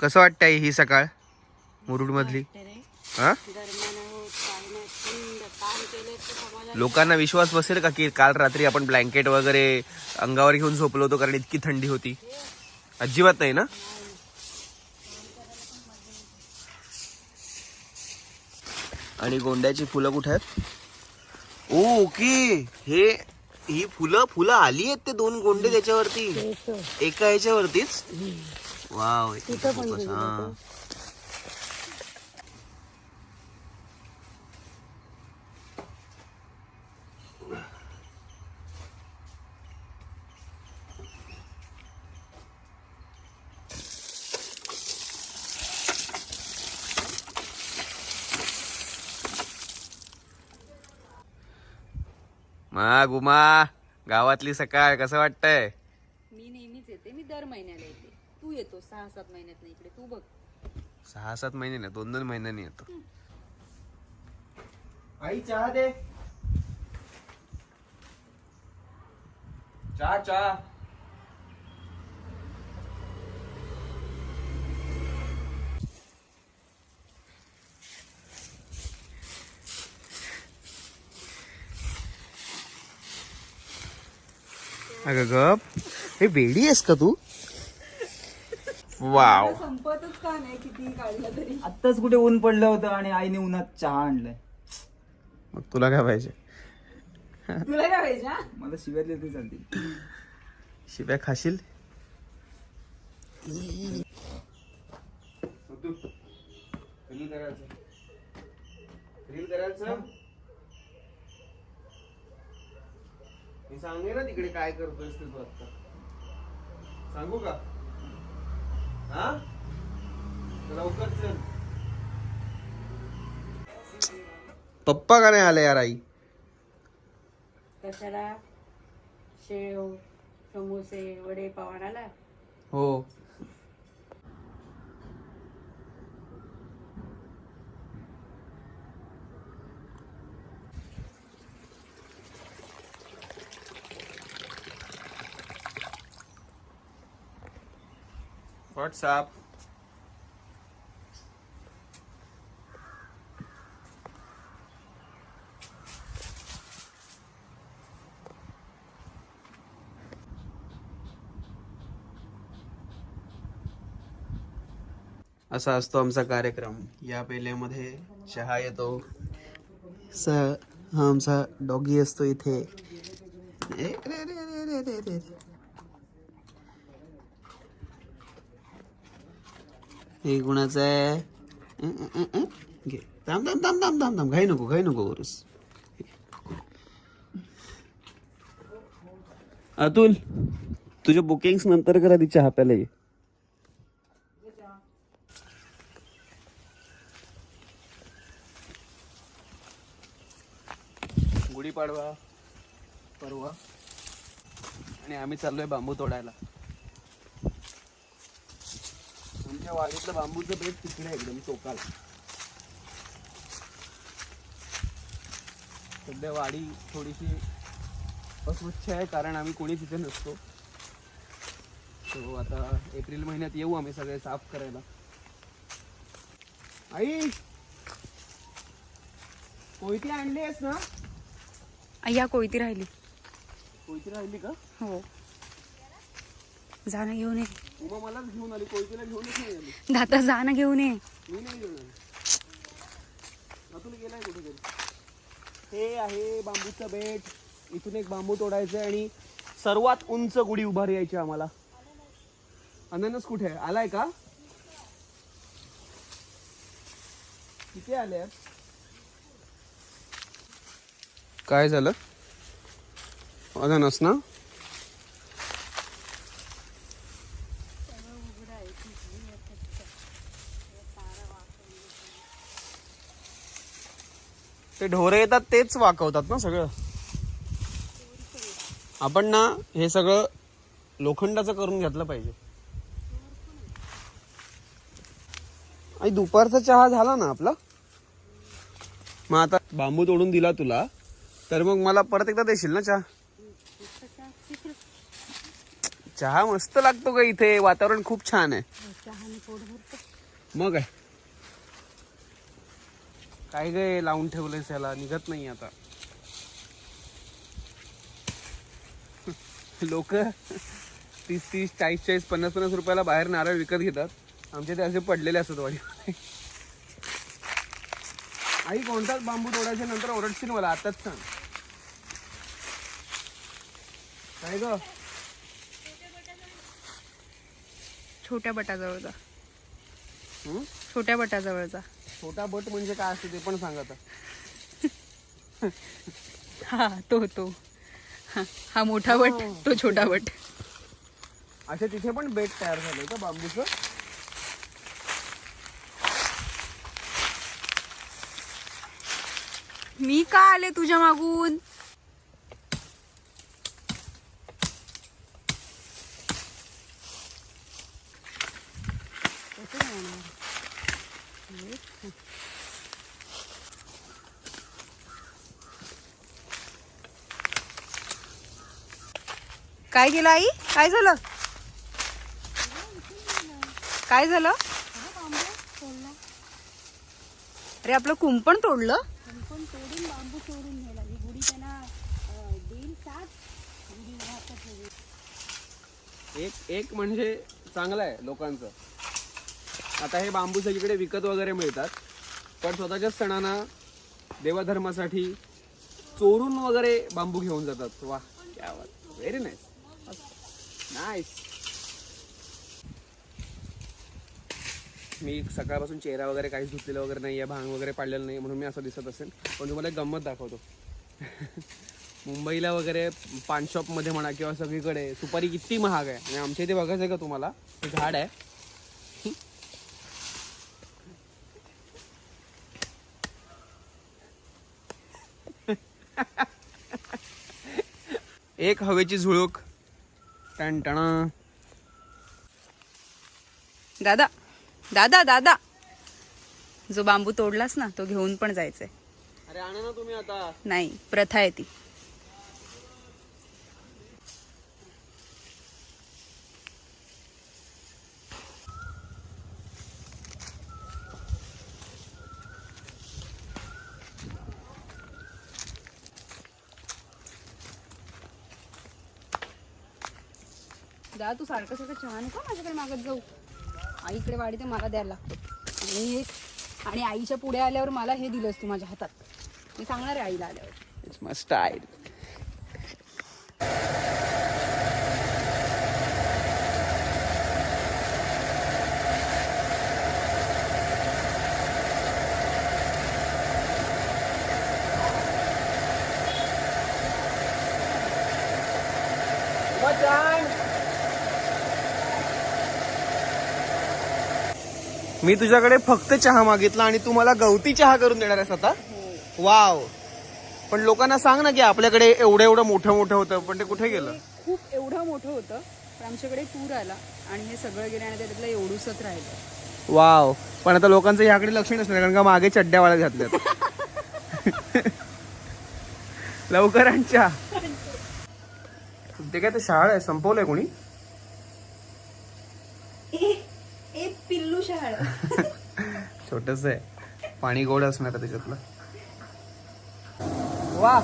कसं वाटतंय ही सकाळ? मुरुड मधली हा? लोकांना विश्वास बसेल का की काल रात्री आपण ब्लँकेट वगैरे अंगावर घेऊन झोपलो होतो कारण इतकी थंडी होती? अजिबात नाही ना? आणि गोंड्याची फुलं कुठे आहेत? Oh okay. हे ही फुलं फुलं आली आहेत ते दोन गोंडे त्याच्यावरती? एका ह्याच्यावरतीच? वाव इथे focus, हा. मा गुमा गावातली सकाळ कसं वाटतंय मी नेहमीच येते मी दर महिन्याला येते सहा सात महिन्यात इकडे तू बघ. सहा सात महिने ना दोन दोन महिन्यांनी येतो. आई चहा दे. चहा चहा. अगं गप. हे वेडी आहेस का तू? वाव. संपतच का नाही किती काढलं तरी? आत्ताच कुठे ऊन पडलं होतं आणि आईने उन्हात चहा आणलाय. मग तुला काय पाहिजे? तुला काय पाहिजे हा? मला शिव्यातले ते चालतील. शिव्या खाशील? मी सांगे ना तिकडे काय करतोय तू आता सांगू का? हा? लवकर चल. पप्पा का नाही आले यार आई कशाला? शेव समोसे वडे पाव आणाला हो. व्हॉट्सअप असा असतो आमचा कार्यक्रम. या पेल्यामध्ये चहा येतो स हा आमचा डॉगी असतो इथे. हे गुणाचं आहे. घे. थांब थांब थांब थांब थांब थांब. घाई नको घाई नको वरुस अतुल तुझ्या बुकिंग्स नंतर करा ती चहा प्यायला ये. गुढीपाडवा परवा. आणि आम्ही चाललोय बांबू तोडायला. आमच्या वाडीतलं बांबूचं बेट तिकडे एकदम टोकाला. सध्या वाडी थोडीशी अस्वच्छ आहे कारण आम्ही कोणीच इथे नसतो. तो आता एप्रिल महिन्यात येऊ आम्ही सगळे साफ करायला. आई! कोयती आणली आहेस ना? या कोयती राहिली. कोयती राहिली का? हो. जाणं घेऊन ये. मलाच घेऊन आली कोयतीला घेऊनच नाही आली. दादा जाणं घेऊन ये. मी नाही घेऊन आली. अतुल गेलाय कुठेतरी हे आहे बांबूचं बेट. इथून एक बांबू तोडायचं आणि सर्वात उंच गुढी उभारी यायची आम्हाला. अननस कुठे आहे? आलाय का? किती आले? काय झालं? अननस ना? ते ढोरे येतात तेच वाकवतात ना सगळं. आपण ना हे सगळं लोखंडाचं करून घेतलं पाहिजे. आणि दुपारचा चहा झाला ना आपला? मग आता बांबू तोडून दिला तुला तर मग मला परत एकदा देशील ना चहा? चहा मस्त लागतो का इथे वातावरण खूप छान आहे. चहा मग काय? काय गे लावून ठेवलंयस याला निघत नाही आता. लोक तीस तीस चाळीस चाळीस पन्नास पन्नास रुपयाला बाहेर नारळ विकत घेतात. आमचे ते असे पडलेले असतात वाडी. आई कोणताच बांबू तोडायच्या नंतर ओरडशील मला आताच सांग. काय ग? छोट्या बटाजवळचा? छोट्या बटाजवळचा छोटा बट म्हणजे काय असते ते पण सांग आता हा तो तो. हा, हा मोठा बट तो छोटा बट. अच्छा तिथे पण बेट तयार झालंय का बांबूचं? मी का आले तुझ्या मागून? काय केलं आई? काय झालं? काय झालं? अरे आपलं कुंपण तोडलं? कुंपण तोडून बांबू तोडून नेला ही गुढी त्यांना देईल गुढी वाहतात वगैरे. एक एक म्हणजे चांगलं आहे लोकांचं. आता हे बांबू सगळीकडे विकत वगैरे मिळतात पण स्वतःच्याच सणांना देवधर्मासाठी चोरून वगैरे बांबू घेऊन जातात. वा क्या व्हेरी नाईस नाईस मी सकाळपासून चेहरा वगैरे काहीच धुतलेलं वगैरे नाही आहे भांग वगैरे पाडलेलं नाही म्हणून मी असं दिसत असेल. पण तुम्हाला एक गंमत दाखवतो. मुंबईला वगैरे पान शॉपमध्ये म्हणा किंवा सगळीकडे सुपारी किती महाग आहे. आणि आमच्या इथे बघायचं आहे का तुम्हाला? हे झाड आहे. एक हवेची झुळूक. टणटणा. दादा दादा दादा. जो बांबू तोडलास ना तो घेऊन पण जायचंय. अरे आणा ना तुम्ही आता. नाही प्रथा आहे ती. दादा तू सारखं सारखं चहा नको माझ्याकडे मागत जाऊ? आईकडे वाढी ते मला द्यायला लागतो. आणि हे आणि आईच्या पुढे आल्यावर मला हे दिलंस तू माझ्या हातात. मी सांगणार आहे आईला आल्यावर. इट्स माय स्टाईल मी तुझ्याकडे फक्त चहा मागितला आणि तू मला गवती चहा करून देणार आहेस आता? वाव. पण लोकांना सांग ना की आपल्याकडे एवढं एवढं मोठं मोठं होतं पण ते कुठे गेलं? खूप एवढं मोठं होतं पण आमच्याकडे पूर आला आणि हे सगळं गेलं आणि त्यातलं एवढूसच राहिलं. वाव. पण आता लोकांचं याकडे लक्ष नसणार कारण का मागे चड्ड्या घातल्यात. लवकर आण चहा. ते काय ते शाळा आहे? संपवलंय कोणी एक पिल्लू शहाळ छोटस आहे. पाणी गोड असणार त्याच्यातलं. वा